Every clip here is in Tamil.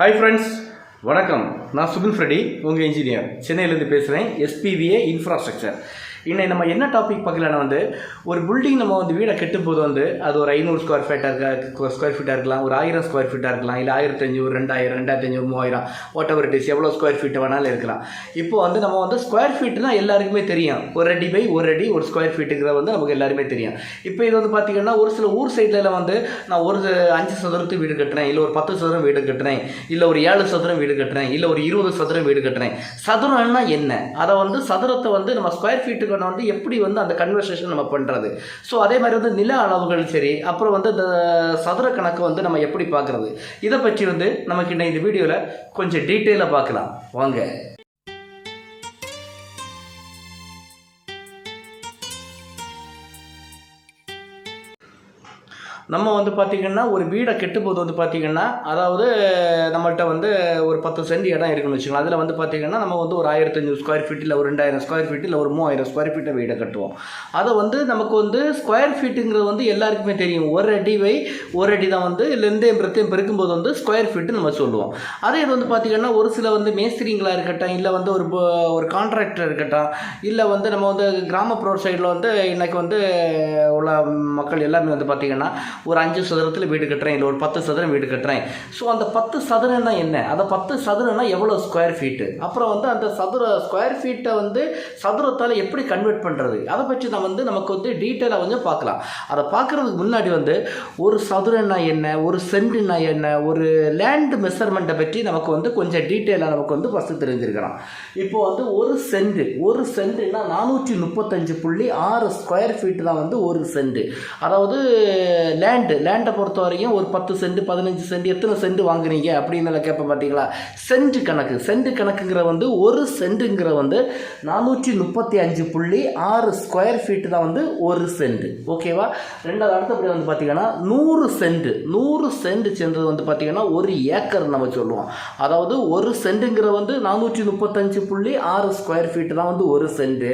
ஹாய் ஃப்ரெண்ட்ஸ் வணக்கம். நான் சுபின் ஃப்ரெடி உங்கள் இன்ஜினியர் சென்னையிலேருந்து பேசுகிறேன் எஸ்பிவிஏ இன்ஃப்ராஸ்ட்ரக்சர் இன்னைக்கு நம்ம என்ன டாபிக் பார்க்கலாம்னா வந்து ஒரு பில்டிங் நம்ம வந்து வீடை கட்டும்போது வந்து அது ஒரு ஐநூறு ஸ்கொயர் ஃபீட்டாக இருக்க ஸ்கொயர் ஃபீட்டாக இருக்கலாம் ஒரு ஆயிரம் ஸ்கொயர் ஃபீட்டாக இருக்கலாம் இல்லை ஆயிரத்தி ஐநூறு ரெண்டாயிரம் ரெண்டாயிரத்தி ஐநூறு மூவாயிரம் வாட் எவர் இட் இஸ் எவ்வளோ ஸ்கொயர் ஃபீட் வேணாலும் இருக்கலாம். இப்போ வந்து நம்ம வந்து ஸ்கொயர் ஃபீட்னா எல்லாருக்குமே தெரியும். ஒரு அடி பை ஒரு அடி ஒரு ஸ்கொயர் ஃபீட்டுங்கிறத வந்து நமக்கு எல்லாருமே தெரியும். இப்போ இது வந்து பார்த்திங்கன்னா ஒரு சில ஊர் சைடில் வந்து நான் ஒரு அஞ்சு சதுரத்துக்கு வீடு கட்டுறேன் இல்லை ஒரு பத்து சதுரம் வீடு கட்டுறேன் இல்லை ஒரு ஏழு சதுரம் வீடு கட்டுறேன் இல்லை ஒரு இருபது சதுரம் வீடு கட்டுறேன். சதுரம்னா என்ன? அதை வந்து சதுரத்தை வந்து நம்ம ஸ்கொயர் ஃபீட்டு ஃபீட்டுக்கு வந்து எப்படி வந்து அந்த கன்வர்சேஷன் நம்ம பண்ணுறது ஸோ அதே மாதிரி வந்து நில அளவுகள் சரி அப்புறம் வந்து இந்த சதுர கணக்கு வந்து நம்ம எப்படி பார்க்குறது? இதை பற்றி வந்து நமக்கு இன்னைக்கு இந்த வீடியோவில் கொஞ்சம் டீட்டெயிலாக பார்க்கலாம். வாங்க. நம்ம வந்து பார்த்திங்கன்னா ஒரு வீடை கெட்டும்போது வந்து பார்த்திங்கன்னா அதாவது நம்மள்ட்ட வந்து ஒரு பத்து சென்ட் இடம் இருக்குன்னு வச்சுக்கலாம் அதில் வந்து பார்த்திங்கன்னா நம்ம வந்து ஒரு ஆயிரத்தஞ்சு ஸ்கொயர் ஃபீட் இல்லை ஒரு ரெண்டாயிரம் ஸ்கொயர் ஃபீட் இல்லை ஒரு மூவாயிரம் ஸ்கொயர் ஃபீட்டை வீடை கட்டுவோம். அதை வந்து நமக்கு வந்து ஸ்கொயர் ஃபீட்டுங்கிறது வந்து எல்லாருக்குமே தெரியும். ஒரு அடி வை ஒரு அடி தான் வந்து லெந்தையும் பிரத்தையும் பெருக்கும்போது வந்து ஸ்கொயர் ஃபீட்டு நம்ம சொல்லுவோம். அதே இது வந்து பார்த்திங்கன்னா ஒரு சில வந்து மேஸ்திரிங்களாக இருக்கட்டும் இல்லை வந்து ஒரு ஒரு கான்ட்ராக்டர் இருக்கட்டும் இல்லை வந்து நம்ம வந்து கிராமப்புற சைடில் வந்து இன்றைக்கி வந்து உள்ள மக்கள் எல்லாமே வந்து பார்த்திங்கன்னா ஒரு அஞ்சு சதுரத்தில் வீடு கட்டுறேன் இல்லை ஒரு பத்து சதுரம் வீடு கட்டுறேன். ஸோ அந்த பத்து சதுரம்னா என்ன? அந்த பத்து சதுரம்னா எவ்வளோ ஸ்கொயர் ஃபீட்டு அப்புறம் வந்து அந்த சதுர ஸ்கொயர் ஃபீட்டை வந்து சதுரத்தால் எப்படி கன்வெர்ட் பண்ணுறது அதை பற்றி நான் வந்து நமக்கு வந்து டீட்டெயிலாக கொஞ்சம் பார்க்கலாம். அதை பார்க்குறதுக்கு முன்னாடி வந்து ஒரு சதுரம்னா என்ன? ஒரு சென்டுனா என்ன? ஒரு லேண்டு மெஷர்மெண்ட்டை பற்றி நமக்கு வந்து கொஞ்சம் டீட்டெயிலாக நமக்கு வந்து ஃபஸ்ட்டு தெரிஞ்சிருக்கலாம் இப்போ வந்து ஒரு சென்டு ஒரு சென்டுனா நானூற்றி முப்பத்தஞ்சு புள்ளி ஆறு ஸ்கொயர் ஃபீட்டு தான் வந்து ஒரு சென்டு அதாவது லேண்டு லேண்டை பொறுத்த வரைக்கும் ஒரு பத்து சென்ட் பதினஞ்சு சென்ட் எத்தனை சென்ட் வாங்குறீங்க அப்படின்னு கேட்பேன் பார்த்தீங்களா சென்ட் கணக்கு. சென்ட் கணக்குங்கிற வந்து ஒரு சென்ட்டுங்கிற வந்து நானூற்றி முப்பத்தி அஞ்சு புள்ளி ஆறு ஸ்கொயர் ஃபீட் தான் வந்து ஒரு சென்ட் ஓகேவா ரெண்டாவது அடுத்தபடி வந்து பார்த்தீங்கன்னா நூறு சென்ட் நூறு சென்ட் சென்று வந்து பார்த்தீங்கன்னா ஒரு ஏக்கர் நம்ம சொல்லுவோம். அதாவது ஒரு சென்ட்டுங்கிற வந்து நானூற்றி முப்பத்தஞ்சு புள்ளி ஆறு ஸ்கொயர் ஃபீட் தான் வந்து ஒரு சென்ட்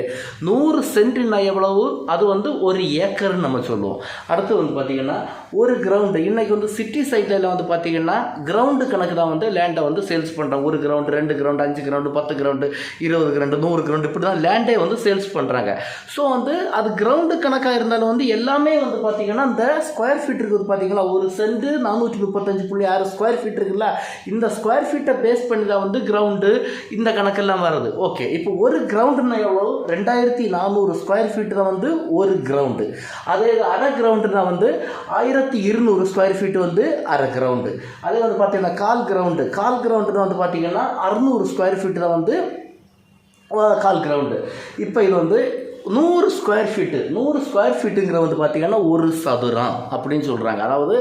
நூறு சென்ட்னா எவ்வளவு? அது வந்து ஒரு ஏக்கர்னு நம்ம சொல்லுவோம். அடுத்து வந்து பார்த்தீங்கன்னா ஒரு கிரவுண்டு இன்றைக்கி வந்து சிட்டி சைட்ல வந்து பார்த்திங்கன்னா கிரவுண்டு கணக்கு தான் வந்து லேண்டை வந்து சேல்ஸ் பண்ணுறாங்க ஒரு கிரவுண்டு ரெண்டு கிரவுண்டு அஞ்சு கிரவுண்டு பத்து கிரவுண்டு இருபது கிரவுண்டு நூறு கிரவுண்டு இப்படி தான் லேண்டே வந்து சேல்ஸ் பண்ணுறாங்க ஸோ வந்து அது கிரவுண்டு கணக்காக இருந்தாலும் வந்து எல்லாமே வந்து பார்த்திங்கன்னா இந்த ஸ்கொயர் ஃபீட் இருக்குது பார்த்திங்கன்னா ஒரு சென்ட் நானூற்றி முப்பத்தஞ்சு புள்ளி ஆறு ஸ்கொயர் ஃபீட் இருக்குல்ல? இந்த ஸ்கொயர் ஃபீட்டை பேஸ் பண்ணி தான் வந்து கிரவுண்டு இந்த கணக்கெல்லாம் வருது. ஓகே இப்போ ஒரு கிரவுண்டுன்னா எவ்வளோ? ரெண்டாயிரத்தி நானூறு ஸ்கொயர் ஃபீட் தான் வந்து ஒரு கிரவுண்டு அதே அரை கிரவுண்டுனா வந்து ஆயிரத்தி இருநூறு ஸ்கொயர் ஃபீட் வந்து அரை கிரவுண்டு அதே வந்து பார்த்தீங்கன்னா கால் கிரவுண்டு கால் கிரவுண்டுனா வந்து பார்த்தீங்கன்னா அறுநூறு ஸ்கொயர் ஃபீட்டில் வந்து கால் கிரவுண்டு இப்போ இது வந்து நூறு ஸ்கொயர் ஃபீட்டு நூறு ஸ்கொயர் ஃபீட்டுங்கிற வந்து பார்த்திங்கன்னா ஒரு சதுரம் அப்படின்னு சொல்கிறாங்க அதாவது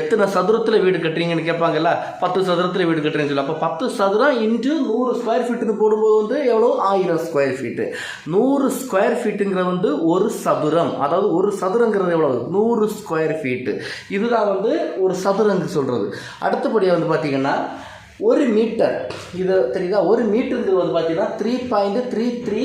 எத்தனை சதுரத்தில் வீடு கட்டுறீங்கன்னு கேட்பாங்கல்ல? பத்து சதுரத்தில் வீடு கட்டுறீங்கன்னு சொல்லி. அப்போ பத்து சதுரம் இன்ட்டு நூறு ஸ்கொயர் ஃபீட்டுன்னு போடும்போது வந்து எவ்வளோ ஆயிரம் ஸ்கொயர் ஃபீட்டு நூறு ஸ்கொயர் ஃபீட்டுங்கிற வந்து ஒரு சதுரம். அதாவது ஒரு சதுரங்கிறது எவ்வளோ நூறு ஸ்கொயர் ஃபீட்டு இதுதான் வந்து ஒரு சதுரங்க சொல்கிறது அடுத்தபடியாக வந்து பார்த்தீங்கன்னா ஒரு மீட்டர் இது தெரியுதா? ஒரு மீட்டருங்கிறது வந்து பார்த்தீங்கன்னா three point three three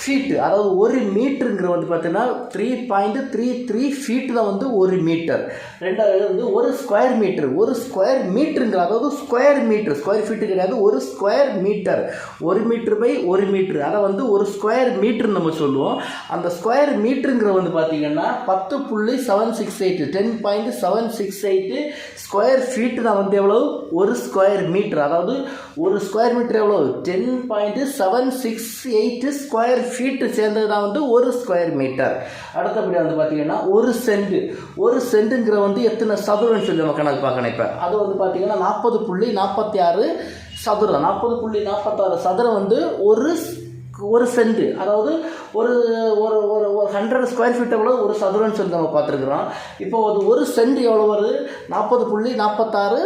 feet அதாவது ஒரு மீட்டருங்கிற வந்து பார்த்தீங்கன்னா three point three three feet தான் வந்து ஒரு மீட்டர். ரெண்டாவது வந்து ஒரு ஸ்கொயர் மீட்டர் ஒரு ஸ்கொயர் மீட்டருங்கிற அதாவது ஸ்கொயர் மீட்டர் ஸ்கொயர் ஃபீட்டு கிடையாது ஒரு ஸ்கொயர் மீட்டர் ஒரு மீட்டர் பை ஒரு மீட்டர் அதை வந்து ஒரு ஸ்கொயர் மீட்டர் நம்ம சொல்லுவோம். அந்த ஸ்கொயர் மீட்டருங்கிற வந்து பார்த்தீங்கன்னா பத்து புள்ளி seven six eight ten point seven six eight square feet தான் வந்து எவ்வளோ ஒரு ஸ்கொயர் மீட்டர் அதாவது ஒரு ஸ்கொயர் மீட்டர் எவ்வளோ ten point seven six eight square feet சேர்ந்தது தான் வந்து ஒரு ஸ்கொயர் மீட்டர் அடுத்தபடி வந்து பார்த்தீங்கன்னா ஒரு சென்ட் ஒரு சென்ட்டுங்கிற வந்து எத்தனை சதுரம்னு சொல்லி நம்ம கணக்கு பார்க்கணும் இப்போ அது வந்து பார்த்தீங்கன்னா நாற்பது புள்ளி நாற்பத்தி ஆறு சதுரம். நாற்பது புள்ளி நாற்பத்தாறு சதுரம் வந்து ஒரு ஒரு சென்ட் அதாவது ஒரு ஒரு ஒரு ஒரு ஹண்ட்ரட் ஸ்கொயர் ஃபீட் எவ்வளோ ஒரு சதுரம்னு சொல்லி நம்ம பார்த்துருக்குறோம். இப்போ அது ஒரு சென்ட் எவ்வளோ வருது? நாற்பது புள்ளி நாற்பத்தாறு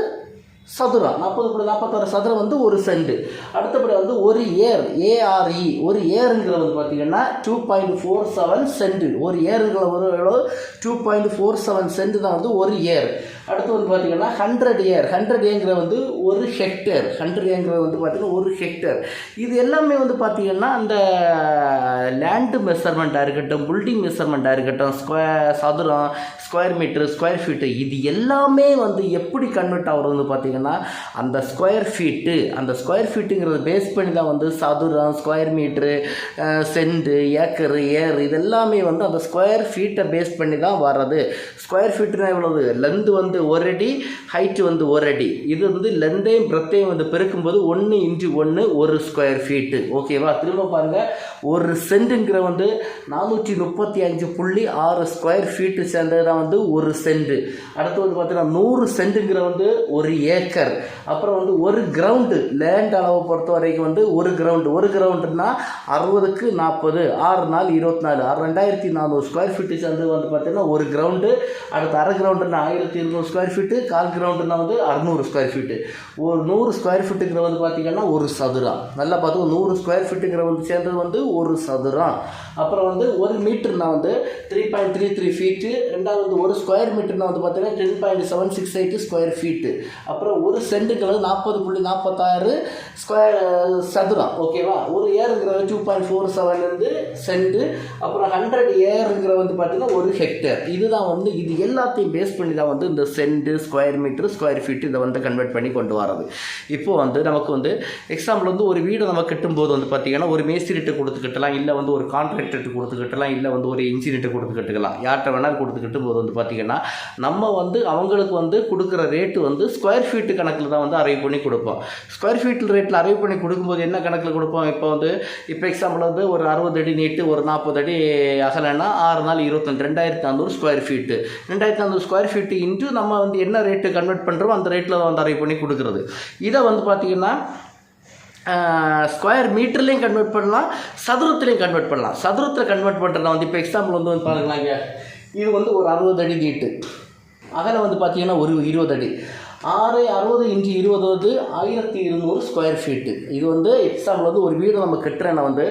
சதுரம் நாற்பது புள்ளி நாற்பத்தாறு சதுரம் வந்து ஒரு சென்ட் அடுத்தபடி வந்து ஒரு ஏர் ஏஆர்இ ஒரு ஏருங்கிறது வந்து பார்த்தீங்கன்னா two point four seven cent ஒரு ஏருங்கிற ஒரு எவ்வளோ two point four seven cent தான் வந்து ஒரு ஏர். அடுத்து வந்து பார்த்தீங்கன்னா ஹண்ட்ரட் ஏர் ஹண்ட்ரட் ஏங்கிற வந்து ஒரு ஹெக்டேர் ஹண்ட்ரட் ஏங்கிற வந்து பார்த்தீங்கன்னா ஒரு ஹெக்டேர் இது எல்லாமே வந்து பார்த்தீங்கன்னா அந்த லேண்டு மெஷர்மெண்ட்டாக இருக்கட்டும் பில்டிங் மெஷர்மெண்ட்டாக இருக்கட்டும் ஸ்கொயர் சதுரம் ஸ்கொயர் மீட்டர் ஸ்கொயர் ஃபீட்டு இது எல்லாமே வந்து எப்படி கன்வெர்ட் ஆகுறது வந்து பார்த்தீங்கன்னா அந்த ஸ்கொயர் ஃபீட்டு அந்த ஸ்கொயர் ஃபீட்டுங்கிறத பேஸ் பண்ணி தான் வந்து சதுரம் square metre cent acre acre இதெல்லாமே வந்து அந்த ஸ்கொயர் ஃபீட்டை பேஸ் பண்ணி தான் வர்றது. ஸ்கொயர் ஃபீட்டுனா எவ்வளவு? லென்த் வந்து ஒரு அடி ஹைட்டு வந்து ஒரு அடி. இது வந்து லெந்தையும் பிரத்தையும் வந்து பெருக்கும்போது ஒன்று இன்ட்டு ஒன்று ஒரு ஸ்கொயர் ஃபீட்டு ஓகேவா திரும்ப பாருங்கள் ஒரு சென்ட்டுங்கிற வந்து நானூற்றி முப்பத்தி அஞ்சு புள்ளி ஆறு ஸ்கொயர் ஃபீட்டு சேர்ந்தது தான் வந்து ஒரு சென்ட். அடுத்து வந்து பார்த்தீங்கன்னா நூறு சென்ட்டுங்கிற வந்து ஒரு ஏக்கர் அப்புறம் வந்து ஒரு கிரவுண்டு லேண்ட் அளவை பொறுத்த வரைக்கும் வந்து ஒரு கிரவுண்டு ஒரு கிரவுண்டுனா அறுபதுக்கு நாற்பது ஆறு நாள் இருபத்தி நாலு. ஆறு ரெண்டாயிரத்தி நானூறு ஸ்கொயர் ஃபீட்டு சேர்ந்து வந்து பார்த்தீங்கன்னா ஒரு கிரவுண்டு அடுத்து அரை கிரவுண்டுனா ஆயிரத்தி இருநூறு ஸ்கொயர் ஃபீட்டு கால் கிரவுண்டுனா வந்து அறநூறு ஸ்கொயர் ஃபீட்டு ஒரு நூறு ஸ்கொயர் ஃபீட்டுங்கிற வந்து பார்த்திங்கன்னா ஒரு சதுரம். நல்லா பார்த்து நூறு ஸ்கொயர் ஃபீட்டுங்கிற வந்து சேர்ந்தது வந்து ஒரு சதுரம். அப்புறம் வந்து ஒரு மீட்டர்னா வந்து three point three three feet ரெண்டாவது வந்து ஒரு ஸ்கொயர் மீட்டர்னா வந்து பார்த்தீங்கன்னா ten point seven six eight square feet அப்புறம் ஒரு சென்ட்டுங்கிறது நாற்பது புள்ளி நாற்பத்தாறு ஸ்கொயர் சதுரம். ஓகேவா ஒரு ஏருங்கிறது டூ பாயிண்ட் ஃபோர் செவன் வந்து சென்ட்டு அப்புறம் ஹண்ட்ரட் ஏருங்கிற வந்து பார்த்திங்கன்னா ஒரு ஹெக்டேர் இதுதான் வந்து இது எல்லாத்தையும் பேஸ் பண்ணி தான் வந்து இந்த cent square metre square feet இதை வந்து கன்வெர்ட் பண்ணி கொண்டு வரது இப்போ வந்து நமக்கு வந்து எக்ஸாம்பிள் வந்து ஒரு வீடு நம்ம கட்டும்போது வந்து பார்த்தீங்கன்னா ஒரு மேஸ்திரிட்டு கொடுத்துக்கிட்டலாம் இல்லை வந்து ஒரு கான்ட்ராக்டர்ட்டு கொடுத்துக்கிட்டலாம் இல்லை வந்து ஒரு இன்ஜினியர்ட்டு கொடுத்துக்கிட்டுக்கலாம் யார்கிட்ட வேணாலும் கொடுத்துக்கிட்டு போது வந்து பார்த்தீங்கன்னா நம்ம வந்து அவங்களுக்கு வந்து கொடுக்குற ரேட்டு வந்து ஸ்கொயர் ஃபீட்டு கணக்கில் தான் வந்து அரைவ் பண்ணி கொடுப்போம். ஸ்கொயர் ஃபீட் ரேட்டில் அரைவ் பண்ணி கொடுக்கும்போது என்ன கணக்கில் கொடுப்போம்? இப்போ வந்து இப்போ எக்ஸாம்பிள் வந்து ஒரு அறுபது அடி நீட்டு ஒரு நாற்பது அடி அகலன்னா ஆறு நாள் இருபத்தஞ்சு ரெண்டாயிரத்தி நானூறு ஸ்கொயர் ஃபீட்டு ரெண்டாயிரத்தி நானூறு ஸ்கொயர் ஃபீட்டு இன்ட்டு நம்ம வந்து என்ன ரேட்டு கன்வெர்ட் பண்ணுறோமோ அந்த ரேட்டில் வந்து அரை பண்ணி கொடுக்குறது. இதை வந்து பார்த்திங்கன்னா ஸ்கொயர் மீட்டர்லேயும் கன்வெர்ட் பண்ணலாம் சதுரத்துலேயும் கன்வெர்ட் பண்ணலாம். சதுரத்தில் கன்வெர்ட் பண்ணுறதா வந்து இப்போ எக்ஸாம்பிள் வந்து வந்து பாருங்களாங்க இது வந்து ஒரு அறுபது அடி நீட்டு. அகலம் வந்து பார்த்திங்கன்னா ஒரு இருபது அடி. ஆறு அறுபது இன்ச்சு இருபது வந்து ஆயிரத்தி இருநூறு ஸ்கொயர் ஃபீட்டு இது வந்து எக்ஸாம்பிள் வந்து ஒரு வீடு நம்ம கட்டுறேன்னா வந்து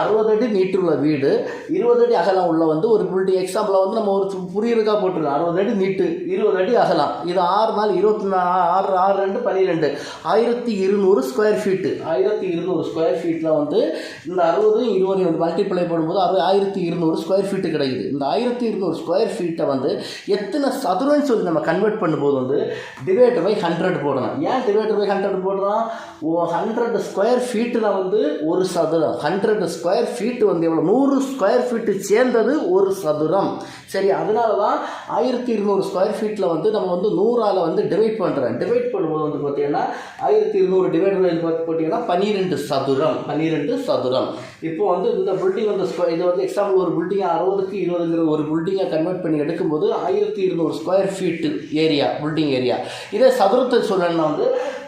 அறுபது அடி நீட்டுள்ள வீடு. இருபது அடி அகலம் உள்ள வந்து ஒரு பில்டிங் எக்ஸாம்பிளாக வந்து நம்ம ஒரு புரியுறதுக்காக போட்டுருக்கோம் அறுபது அடி நீட்டு இருபது அடி அகலம். இது ஆறு நாள் இருபத்தி ஆறு ஆறு ரெண்டு பன்னிரெண்டு ஆயிரத்தி இருநூறு ஸ்கொயர் ஃபீட்டு ஆயிரத்தி இருநூறு ஸ்கொயர் ஃபீட்டில் வந்து இந்த அறுபதும் இருபது வந்து மல்டிப்ளை பண்ணும்போது அறுபது ஆயிரத்தி இருநூறு ஸ்கொயர் ஃபீட்டு கிடைக்குது. இந்த ஆயிரத்தி இருநூறு ஸ்கொயர் ஃபீட்டை வந்து எத்தனை சதுரன்னு சொல்லி நம்ம கன்வெர்ட் பண்ணும்போது வந்து டிவைட் பை ஹண்ட்ரட் போடணும். ஏன் டிவைட் பை ஹண்ட்ரட் போடுறான்? ஓ ஹண்ட்ரட் ஸ்கொயர் ஃபீட்டில் வந்து ஒரு சதுரம். ஹண்ட்ரட் ஸ்கொயர் ஃபீட்டு வந்து எவ்வளோ நூறு ஸ்கொயர் ஃபீட்டு சேர்ந்தது ஒரு சதுரம். சரி அதனால தான் ஆயிரத்தி இருநூறு ஸ்கொயர் ஃபீட்டில் வந்து நம்ம வந்து நூறால் வந்து டிவைட் பண்ணுறோம் டிவைட் பண்ணும்போது வந்து பார்த்தீங்கன்னா ஆயிரத்தி இருநூறு டிவைட் பண்ணி பார்த்தீங்கன்னா பன்னிரெண்டு சதுரம். பன்னிரெண்டு சதுரம். இப்போ வந்து இந்த பில்டிங் வந்து ஸ்கொயர் இது வந்து எக்ஸாம்பிள் ஒரு பில்டிங் அறுபதுக்கு இருபதுங்கிற ஒரு பில்டிங்கை கன்வெர்ட் பண்ணி எடுக்கும்போது ஆயிரத்தி இருநூறு square feet area building area இதே சதுரத்தை சூழலில் வந்து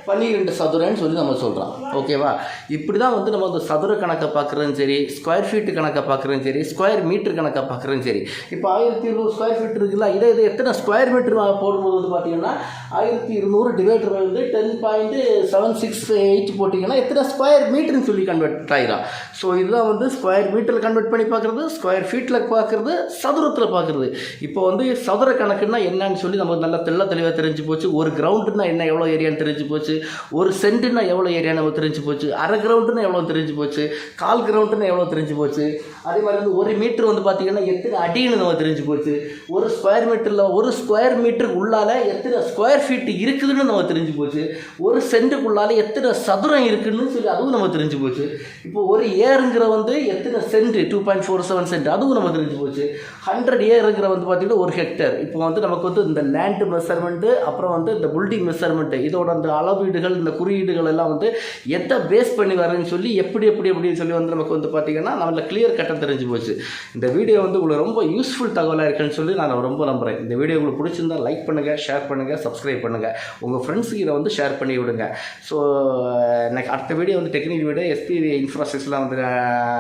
பன்னிரெண்டு சதுரன்னு சொல்லி நம்ம சொல்கிறோம் ஓகேவா இப்படி தான் வந்து நம்ம அந்த சதுர கணக்கை பார்க்குறதும் சரி ஸ்கொயர் ஃபீட்டு கணக்கை பார்க்குறதும் சரி ஸ்கொயர் மீட்டர் கணக்கை பார்க்குறதும் சரி. இப்போ ஆயிரத்தி இருநூறு ஸ்கொயர் ஃபீட் இருக்குல்ல இதே இது எத்தனை ஸ்கொயர் மீட்டர் போடும்போது வந்து பார்த்தீங்கன்னா ஆயிரத்தி இருநூறு டிவைடர் வந்து ten point seven six eight போட்டிங்கன்னா எத்தனை ஸ்கொயர் மீட்டர்னு சொல்லி கன்வெர்ட் ஆகிடும் ஸோ இதுதான் வந்து ஸ்கொயர் மீட்டரில் கன்வெர்ட் பண்ணி பார்க்குறது ஸ்கொயர் ஃபீட்டில் பார்க்குறது சதுரத்தில் பார்க்குறது. இப்போ வந்து சதுர கணக்குன்னா என்னன்னு சொல்லி நமக்கு நல்லா தெள்ள தெளிவாக தெரிஞ்சு போச்சு. ஒரு கிரவுண்டுனா என்ன எவ்வளோ ஏரியான்னு தெரிஞ்சு போச்சு. ஒரு சென்ட்டுன்னா எவ்வளோ ஏரியா நம்ம தெரிஞ்சு போச்சு? அரை கிரவுண்டுன்னு எவ்வளோ தெரிஞ்சு போச்சு? கால் கிரவுண்டுன்னு எவ்வளோ தெரிஞ்சு போச்சு? அதே மாதிரி வந்து ஒரு மீட்ரு வந்து பார்த்தீங்கன்னா எத்தனை அடின்னு நம்ம தெரிஞ்சு போச்சு. ஒரு ஸ்கொயர் மீட்டரில் ஒரு ஸ்கொயர் மீட்டருக்கு உள்ளால எத்தனை ஸ்கொயர் ஃபீட் இருக்குதுன்னு நம்ம தெரிஞ்சு போச்சு. ஒரு சென்ட்டுக்குள்ளால் எத்தனை சதுரம் இருக்குதுன்னு சொல்லி அதுவும் நம்ம தெரிஞ்சு போச்சு. இப்போ ஒரு ஏருங்கிற வந்து எத்தனை cent? Two point four seven cent. அதுவும் நம்ம தெரிஞ்சு போச்சு. ஹண்ட்ரட் ஏருங்கிற வந்து பார்த்தீங்கன்னா ஒரு ஹெக்டர் இப்போ வந்து நமக்கு வந்து இந்த லேண்டு மெஷர்மெண்ட்டு அப்புறம் வந்து இந்த பில்டிங் மெஷர்மெண்ட்டு இதோட அந்த அளவு அளவீடுகள் இந்த குறியீடுகள் எல்லாம் வந்து எதை பேஸ் பண்ணி வரேன்னு சொல்லி எப்படி எப்படி எப்படின்னு சொல்லி வந்து நமக்கு வந்து பார்த்தீங்கன்னா நம்மள கிளியர் கட்டம் தெரிஞ்சு போச்சு. இந்த வீடியோ வந்து உங்களுக்கு ரொம்ப யூஸ்ஃபுல் தகவலாக இருக்குன்னு சொல்லி நான் ரொம்ப நம்புகிறேன் இந்த வீடியோ உங்களுக்கு பிடிச்சிருந்தா லைக் பண்ணுங்கள் ஷேர் பண்ணுங்கள் சப்ஸ்கிரைப் பண்ணுங்கள் உங்கள் ஃப்ரெண்ட்ஸுக்கு இதை வந்து ஷேர் பண்ணி விடுங்க. ஸோ எனக்கு அடுத்த வீடியோ வந்து டெக்னிக் வீடியோ எஸ்பிவி இன்ஃப்ராஸ்ட்ரக்சர்லாம் வந்து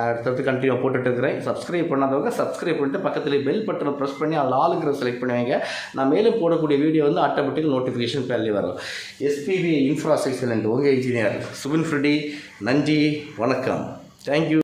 அடுத்தடுத்து கண்டினியூ போட்டுட்டு இருக்கிறேன். சப்ஸ்கிரைப் பண்ணாதவங்க சப்ஸ்கிரைப் பண்ணிட்டு பக்கத்தில் பெல் பட்டனை ப்ரெஸ் பண்ணி அதில் ஆளுங்கிற செலக்ட் பண்ணுவீங்க. நான் மேலும் போடக்கூடிய வீடியோ வந்து ஆட்டோமேட்டிக் நோட்டிஃபிகேஷன் பேர்லேயே வரும். எஸ்பிவி இன்ஃப்ராஸ்ட்ரக்சர் அண்ட் உங்கள் இன்ஜினியர் சுபின் ஃப்ரெடி நன்றி வணக்கம். Thank you